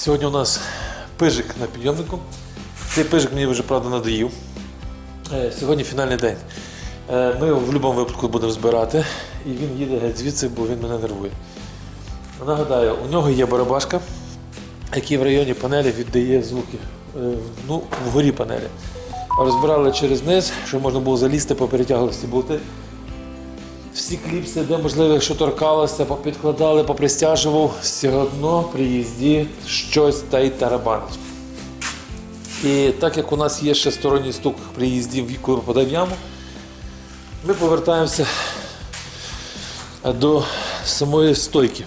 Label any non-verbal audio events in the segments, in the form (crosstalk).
Сьогодні у нас пижик на підйомнику. Цей пижик мені вже правда надоїв. Е, Сьогодні фінальний день. Е, Ми його в будь-якому випадку будемо збирати, і він їде геть звідси, бо він мене нервує. Нагадаю, у нього є барабашка, який в районі панелі віддає звуки. е, Ну, вгорі панелі. Розбирали через низ, щоб можна було залізти, поперетягувати всі болти. Всі кліпси, де можливо, якщо торкалося, попідкладали, попристяжував, все одно при їзді щось та й тарабанить. І так як у нас є ще сторонній стук при їзді, коли попадає в яму, ми повертаємося до самої стойки.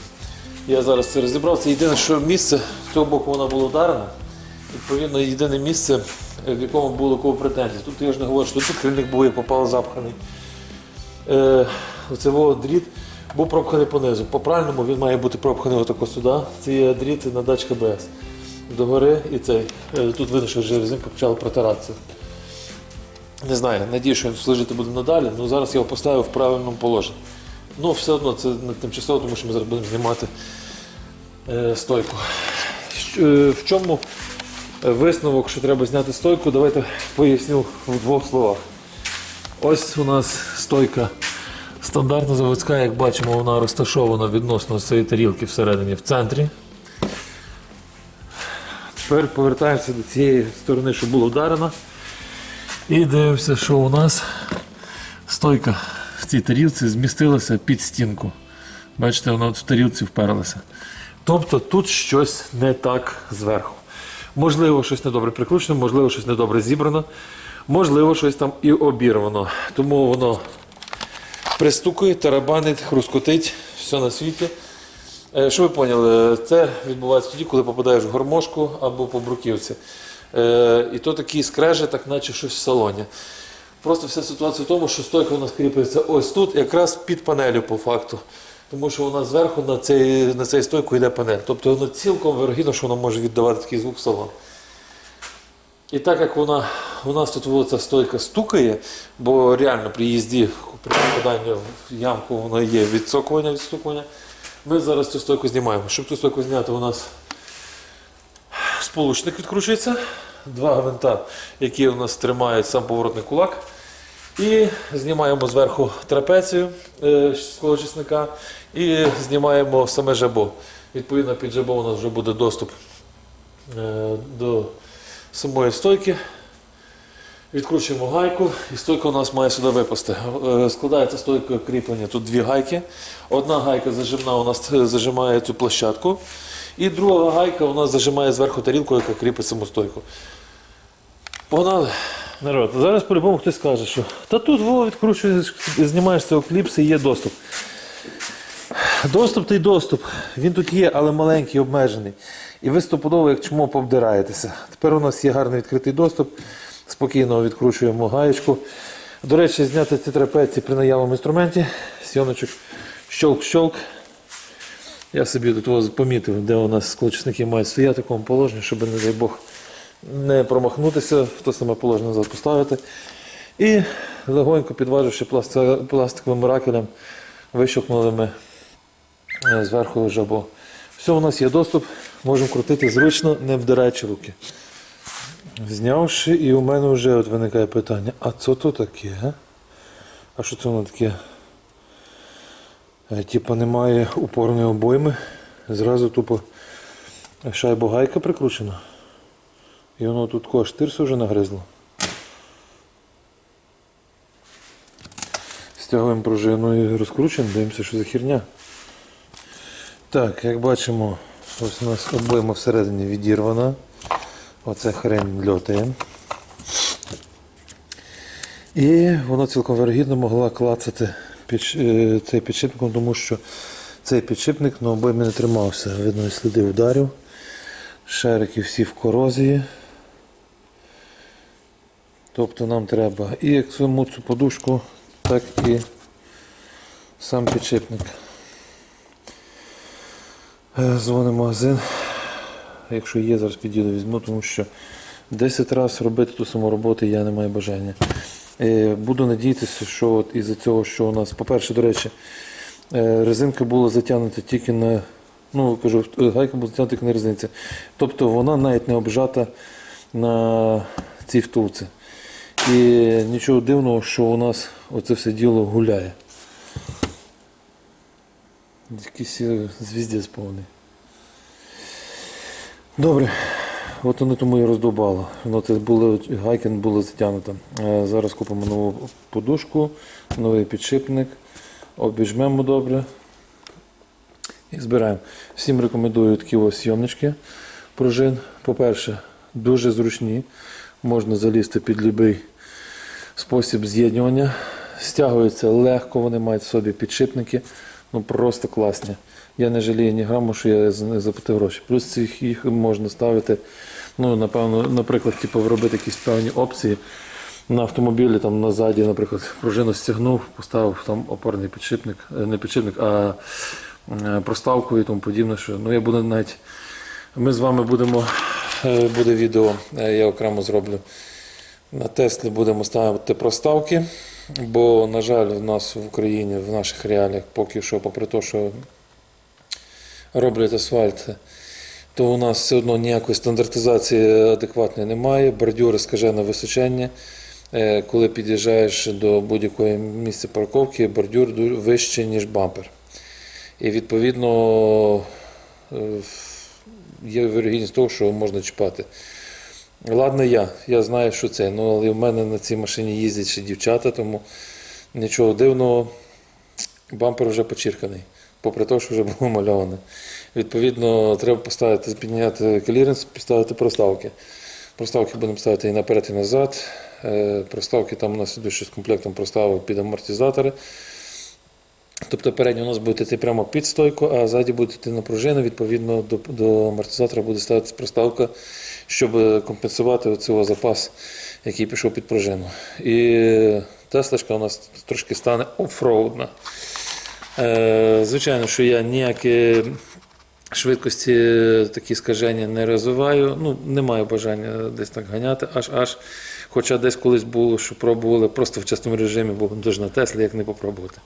Я зараз це розібрав. Це єдине, що місце з цього боку вона була вдарена. Відповідно, єдине місце, в якому було кого претензії. Тут я ж не говорю, що тут крильник був і попав запханий. Оце дріт був пропханий понизу. По правильному він має бути пропханий отако сюди. Це є дріт на датчик БС. Догори і цей. Е, Тут видно, що вже почала протиратися. Не знаю, надію, що він служити буде надалі, але зараз я його поставив в правильному положенні. Ну, все одно це не тимчасово, тому що ми зараз будемо знімати е, стойку. Е, В чому висновок, що треба зняти стойку, давайте поясню в двох словах. Ось у нас стойка стандартна заводська, як бачимо, вона розташована відносно цієї тарілки всередині в центрі. Тепер повертаємося до цієї сторони, що було вдарено. І дивимося, що у нас стойка в цій тарілці змістилася під стінку. Бачите, вона от в тарілці вперлася. Тобто тут щось не так зверху. Можливо, щось недобре прикручено, можливо, щось недобре зібрано, можливо, щось там і обірвано. Тому воно пристукує, тарабанить, хрускотить, все на світі. Е, Що ви поняли, це відбувається тоді, коли попадаєш в гормошку або по бруківці. Е, І то такий скреже, так наче щось в салоні. Просто вся ситуація в тому, що стойка у нас кріпиться ось тут, якраз під панелю по факту. Тому що нас зверху на цей, на цей стойку йде панель. Тобто воно цілком вирогідно, що воно може віддавати такий звук в салон. І так як вона, у нас тут от ця стойка стукає, бо реально при їзді, при попаданні в ямку воно є відсокування, відстукування, ми зараз цю стойку знімаємо. Щоб цю стойку зняти, у нас сполучник відкручується, два гвинта, які у нас тримають сам поворотний кулак. І знімаємо зверху трапецію е, склочисника і знімаємо саме жабо. Відповідно, під жабо у нас вже буде доступ е, до самої стойки. Відкручуємо гайку, і стойка у нас має сюди випасти. Е, Складається стойка кріплення. Тут дві гайки. Одна гайка зажимна у нас е, зажимає цю площадку, і друга гайка у нас зажимає зверху тарілку, яка кріпить саму стойку. Погнали. Народ, зараз по-любому хтось скаже, що та тут во відкручуєш, знімаєш цього кліпси і є доступ. Доступ той доступ. Він тут є, але маленький, обмежений. І ви стопудово, як чому пообдираєтеся. Тепер у нас є гарний відкритий доступ. Спокійно відкручуємо гаєчку. До речі, зняти ці трапеції при наявному інструменті. Сьоночок щолк-щолк. Я собі тут ось помітив, де у нас склочники мають стояти в такому положенні, щоб, не дай Бог, не промахнутися, в те саме положення назад поставити. І легонько підваживши пластиковим ракелем, вищокнули ми е, зверху жабо. Все, у нас є доступ, можемо крутити зручно, не вдираючи руки. Знявши, і у мене вже от виникає питання, а це то таке? А, що це воно таке? Е, Типа немає упорної обойми, зразу тупо шайбогайка прикручена. І воно тут кого вже нагризло. Стягуємо пружину і розкручуємо, дивимося, що за херня. Так, як бачимо, ось у нас обойма всередині відірвана. Оце хрень льотає. І воно цілком вирогідно могла клацати під, е, цей підшипником, тому що цей підшипник на обоймі не тримався. Видно, сліди ударів. Шарики всі в корозії. Тобто нам треба і як саму цю подушку, так і сам підшипник. Е, Дзвонимо магазин. Якщо є, зараз підійду візьму, тому що 10 разів робити ту саму роботу я не маю бажання. Е, Буду надіятися, що от із-за цього, що у нас, по-перше, до речі, е, резинка була затягнута тільки на Ну, кажу, гайка буде затягнута як на різниці. Тобто вона навіть не обжата на цій втулці. І нічого дивного, що у нас оце все діло гуляє. Якийсь е, звіздець повний. Добре. От воно тому і роздовбало. Воно це було, гайки було затягнуто. Е, Зараз купимо нову подушку, новий підшипник, обіжмемо добре і збираємо. Всім рекомендую такі ось сйомнички пружин. По-перше, дуже зручні. Можна залізти під будь-який спосіб з'єднування. Стягуються легко, вони мають в собі підшипники. Ну просто класні. Я не жалію ні граму, що я за них заплатив гроші. Плюс цих їх можна ставити, ну, напевно, наприклад, типу, робити якісь певні опції. На автомобілі там назаді, наприклад, пружину стягнув, поставив там опорний підшипник, е, не підшипник, а е, проставку і тому подібне. Що, ну, я буду навіть, ми з вами будемо, е, буде відео, я окремо зроблю. На Теслі будемо ставити проставки, бо, на жаль, в нас в Україні, в наших реаліях, поки що, попри те, що роблять асфальт, то у нас все одно ніякої стандартизації адекватної немає. Бордюри скажене височення. Е, Коли під'їжджаєш до будь-якої місця парковки, бордюр вищий, ніж бампер. І відповідно е, є вирогідність того, що можна чіпати. Ладно, я. Я знаю, що це. Ну, але в мене на цій машині їздять ще дівчата, тому нічого дивного. Бампер вже почірканий, попри те, що вже було мальоване. Відповідно, треба поставити, підняти кліренс, поставити проставки. Проставки будемо ставити і наперед, і назад. Е, Проставки там у нас ідуть з комплектом проставок під амортизатори. Тобто передній у нас буде йти прямо під стойку, а ззаді буде йти на пружину. Відповідно, до, до амортизатора буде ставитися проставка, щоб компенсувати оцього запас, який пішов під пружину. І Теслочка у нас трошки стане офроудна. Е, звичайно, що я ніякі швидкості такі скаження не розвиваю. Ну, не маю бажання десь так ганяти, аж аж. Хоча десь колись було, що пробували просто в частному режимі, бо дуже на Теслі, як не попробувати.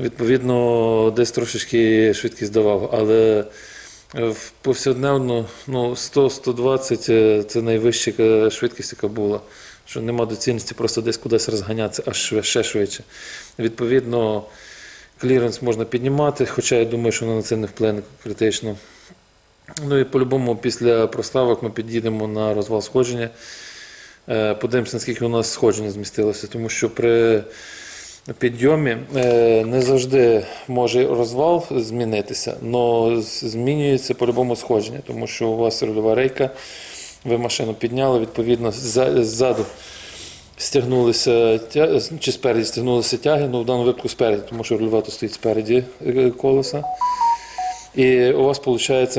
Відповідно, десь трошечки швидкість давав, але в повсякдневно ну, 100-120 е, це найвища е, швидкість, яка була. Що нема доцільності просто десь кудись розганятися аж ще швидше. Відповідно, кліренс можна піднімати, хоча я думаю, що на це не вплине критично. Ну і по-любому після проставок ми під'їдемо на розвал сходження. Е, Подивимося, наскільки у нас сходження змістилося, тому що при підйомі е, не завжди може розвал змінитися, але змінюється по-любому сходження, тому що у вас рульова рейка, ви машину підняли, відповідно, ззаду стягнулися тя... чи спереді стягнулися тяги, ну в даному випадку спереді, тому що рульова тут стоїть спереді е, колеса. І у вас виходить.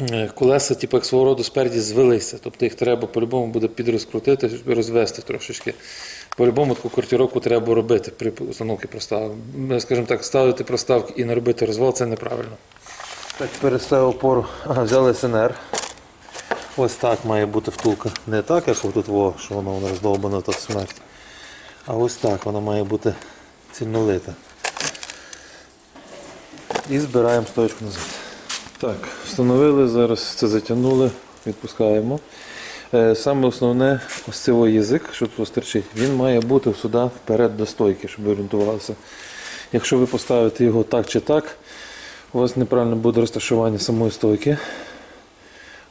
Е, Колеса, типу, як свого роду спереді звелися. Тобто їх треба по-любому буде підрозкрутити, розвести трошечки. По-любому таку кортіровку треба робити при установці проставок. Скажімо так, ставити проставки і не робити розвал це неправильно. Так, переставив опору. Ага, взяли СНР. Ось так має бути втулка. Не так, як тут, во, що воно воно роздовбано так смерть. А ось так вона має бути цільнолита. І збираємо стоечку назад. Так, встановили, зараз це затягнули, відпускаємо. Е, Саме основне, ось цей язик, що тут стерчить, він має бути сюди вперед до стойки, щоб ви орієнтувалися. Якщо ви поставите його так чи так, у вас неправильно буде розташування самої стойки.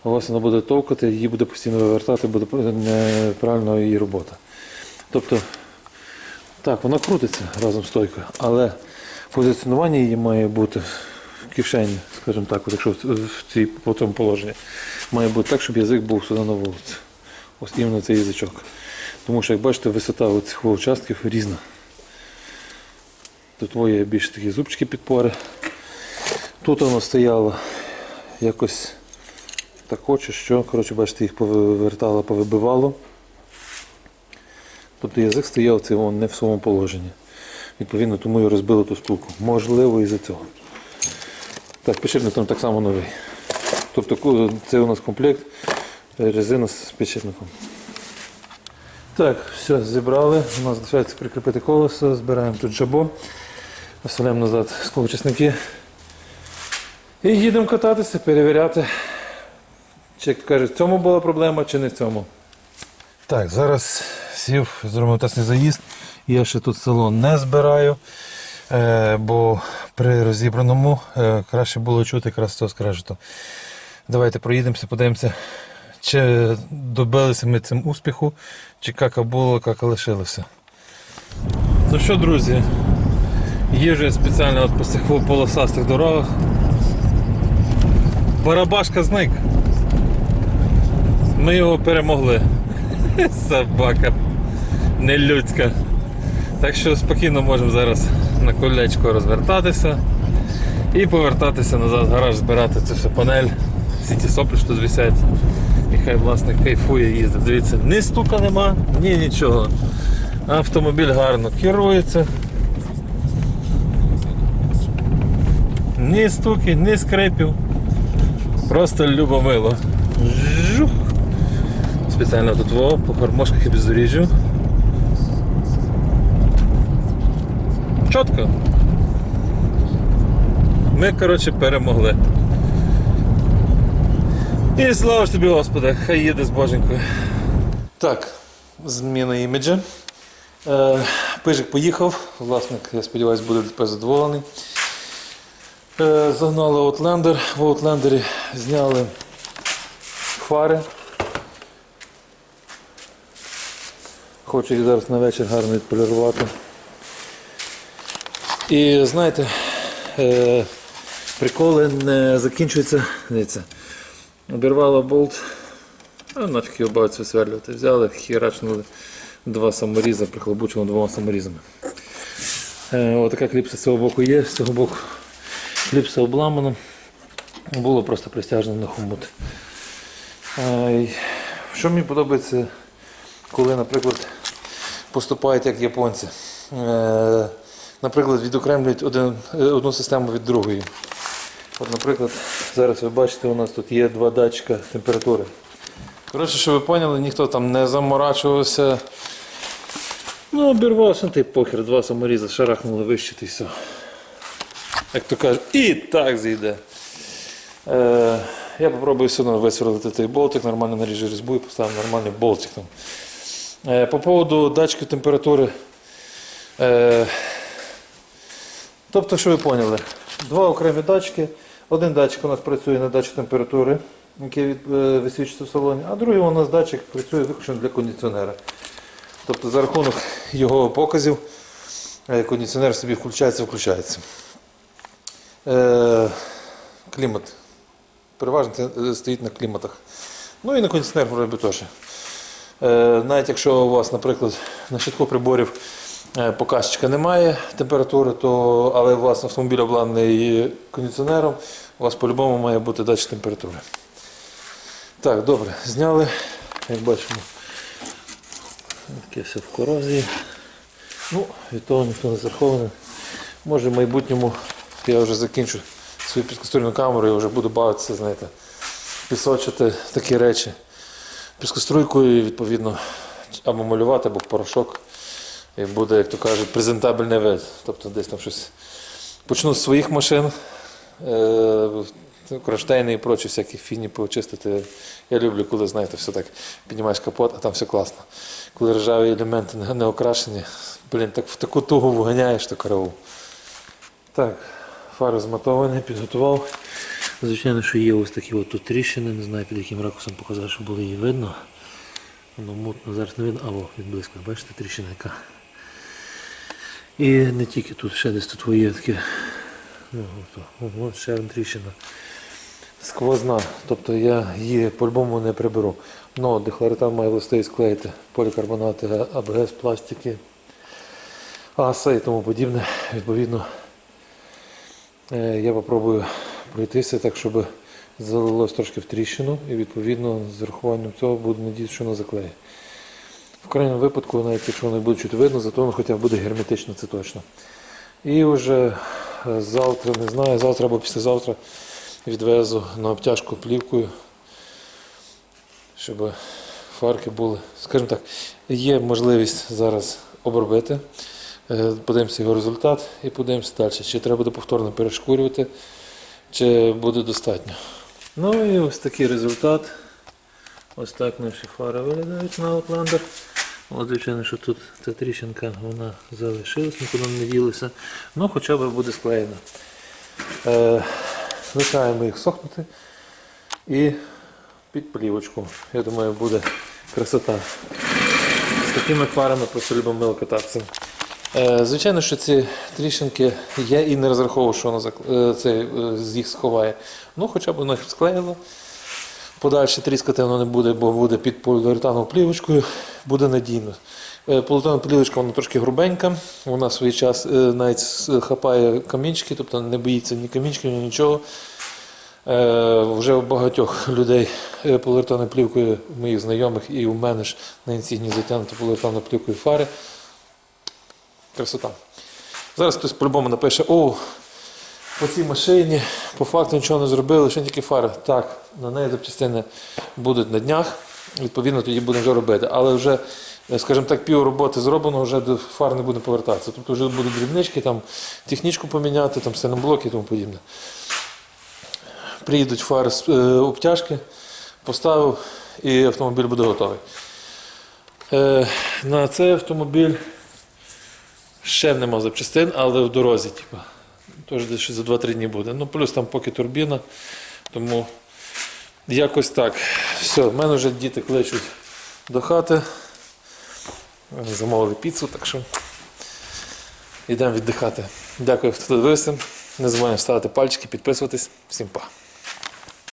У вас вона буде товкати, її буде постійно вивертати, буде неправильно її робота. Тобто, так, вона крутиться разом з стойкою, але позиціонування її має бути в кишені, скажімо так, от якщо в- цій, по цьому положенні, має бути так, щоб язик був сюди на вулиці. Ось іменно цей язичок. Тому що, як бачите, висота цих участків різна. Тут є більш такі зубчики підпори. Тут воно стояло якось так хоче, що, коротше, бачите, їх повертало, повибивало. Тобто язик стояв це не в своєму положенні. Відповідно, тому і розбили ту стулку. Можливо, із-за цього. Так, підшипник там так само новий. Тобто це у нас комплект резина з підшипником. Так, все, зібрали. У нас залишається прикріпити колесо, збираємо тут жабо, вставляємо назад склочисники І їдемо кататися, перевіряти, чи як кажуть, в цьому була проблема, чи не в цьому. Так, зараз сів, зробив тесний заїзд. Я ще тут салон не збираю, е, бо при розібраному е, краще було чути якраз цього скрежету. Давайте проїдемося, подивимося, чи добилися ми цим успіху, чи кака було, кака лишилося. Ну що, друзі, їжджу спеціально от по цих полосастих дорогах. Барабашка зник. Ми його перемогли. (laughs) Собака нелюдська. Так що спокійно можемо зараз на колечко розвертатися і повертатися назад в гараж, збирати цю всю панель, всі ті соплі, що тут висять. І хай власник кайфує їздить. Дивіться, ні стука нема, ні нічого. Автомобіль гарно керується. Ні стуки, ні скрипів. Просто любомило. Жух. Спеціально тут во, по кормошках і бездоріжжю. Чітко. Ми, коротше, перемогли. І слава ж тобі, Господи, хай їде з боженькою. Так, зміна іміджа. Е, Пижик поїхав, власник, я сподіваюся, буде тепер задоволений. Е, Загнали Outlander. В Outlander зняли фари. Хочу їх зараз на вечір гарно відполірувати. І знаєте, е, приколи не закінчуються. Дивіться. Обірвало болт, а нафіг його бавиться висверлювати. Взяли, хірачнули два саморіза, прихлобучили двома саморізами. Е, отака кліпса з цього боку є, з цього боку кліпса обламана. Було просто пристяжено на хомут. Що мені подобається, коли, наприклад, поступають як японці. Е, Наприклад, відокремлюють один, е, одну систему від другої. От, наприклад, зараз ви бачите, у нас тут є два датчика температури. Коротше, щоб ви поняли, ніхто там не заморачувався. Ну, обірвався, ти похер, два саморіза, шарахнули вище і все. Як то кажуть, і так зійде. Е, я попробую все одно висверлити той болтик, нормально наріжу різьбу і поставив нормальний болтик там. Е, по поводу датчиків температури. Е, тобто, що ви поняли, два окремі датчики. Один датчик у нас працює на датчик температури, який е, висвічується в салоні, а другий у нас датчик працює виключно для кондиціонера. Тобто за рахунок його показів е, кондиціонер собі включається включається. Е, клімат. Переважно стоїть на кліматах. Ну і на кондиціонер вроді теж. Навіть якщо у вас, наприклад, на щитку приборів показчика немає температури, то, але вас автомобіль обладнаний кондиціонером, у вас по-любому має бути датчик температури. Так, добре, зняли, як бачимо, таке все в корозії. Ну, від того ніхто не страхований. Може в майбутньому я вже закінчу свою підкастурну камеру і вже буду бавитися, знаєте, пісочити такі речі піскоструйкою, відповідно, або малювати, або порошок. І буде, як то кажуть, презентабельний вид. Тобто десь там щось. Почну з своїх машин, е, кронштейни і прочі всякі фіні почистити. Я люблю, коли, знаєте, все так піднімаєш капот, а там все класно. Коли ржаві елементи не- окрашені, блін, так в таку тугу вганяєш, то караул. Так, фари зматовані, підготував. Звичайно, що є ось такі от тут тріщини, не знаю під яким ракурсом показати, щоб було її видно. Воно мутно зараз не видно, або відблизько, бачите, тріщина яка. І не тільки тут, ще десь тут є. Ну, от, ще одна тріщина. Сквозна, тобто я її по-любому не приберу. Но дехлоретан має властивість склеїти полікарбонати, АБС, пластики, АСА і тому подібне. Відповідно, Е, Я попробую пройтися так, щоб залилось трошки в тріщину і відповідно з урахуванням цього буду надіятися, що воно заклеє. В крайньому випадку, навіть якщо буде чути видно, зато воно хоча б буде герметично, це точно. І вже е, завтра, не знаю, завтра або післязавтра відвезу на обтяжку плівкою, щоб фарки були. Скажімо так, є можливість зараз обробити. Е, Подивимося його результат і подивимося далі. Чи треба буде повторно перешкурювати, чи буде достатньо. Ну і ось такий результат. Ось так наші фари виглядають на Outlander. От, звичайно, що тут ця тріщинка вона залишилась, нікуди не ділася. Ну, хоча б буде склеєна. Е, лишаємо їх сохнути і під плівочку. Я думаю, буде красота. З такими фарами просто любимо кататися. Е, звичайно, що ці тріщинки я і не розраховував, що воно е, це, з їх сховає. Ну, хоча б воно їх склеїло. Подальше тріскати воно не буде, бо буде під поліуретановою плівочкою, буде надійно. Е, плівочка вона трошки грубенька, вона в свій час е, навіть хапає камінчики, тобто не боїться ні камінчиків, ні нічого. Е, Вже у багатьох людей поліуретановою плівкою, моїх знайомих і у мене ж на інсігні затягнуто поліуретановою плівкою фари. Красота. Зараз хтось по-любому напише, о, по цій машині по факту нічого не зробили, лише тільки фари. Так, на неї запчастини будуть на днях, відповідно, тоді будемо вже робити. Але вже, е, скажімо так, пів роботи зроблено, вже до фар не буде повертатися. Тобто вже будуть дрібнички, там, технічку поміняти, там, синоблоки і тому подібне. Приїдуть фари з е, обтяжки, поставив і автомобіль буде готовий. Е, на цей автомобіль ще нема запчастин, але в дорозі, типу. Тож десь за 2-3 дні буде. Ну, плюс там поки турбіна. Тому якось так. Все, в мене вже діти кличуть до хати. Замовили піцу, так що йдемо віддихати. Дякую, хто дивився. Не забуваємо ставити пальчики, підписуватись. Всім па.